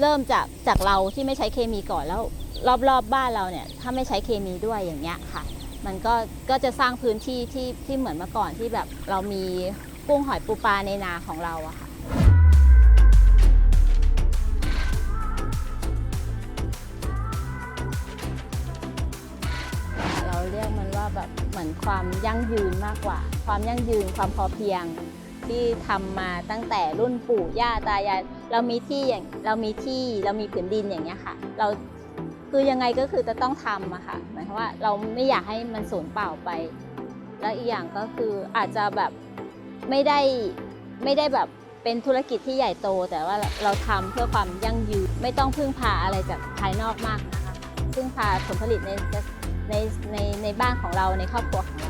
เริ่มจากจากเราที่ไม่ใช้เคมีก่อนแล้ว รอบๆบบ้านเราเนี่ยถ้าไม่ใช้เคมีด้วยอย่างเงี้ยค่ะ มันก็ก็จะสร้างพื้นที่ที่ที่เหมือนเมื่อก่อนที่แบบเรามีกุ้งหอยปูปลาในนาของเราอะค่ะเราเรียกมันว่าแบบเหมือนความยั่งยืนมากกว่า ความยั่งยืนความพอเพียง ที่ทำมาตั้งแต่รุ่นปู่ย่าตายายเรามีที่อย่างเรามีที่เรามีผืนดินอย่างเงี้ยค่ะ เราคือยังไงก็คือจะต้องทำอะค่ะหมายความว่าเราไม่อยากให้มันสูญเปล่าไป แล้วอีกอย่างก็คืออาจจะแบบไม่ได้ไม่ได้แบบเป็นธุรกิจที่ใหญ่โต แต่ว่าเราทำเพื่อความยั่งยืนไม่ต้องพึ่งพาอะไรจากภายนอกมากนะคะพึ่งพาผลผลิตในในในในบ้านของเราในครอบครัวของเรา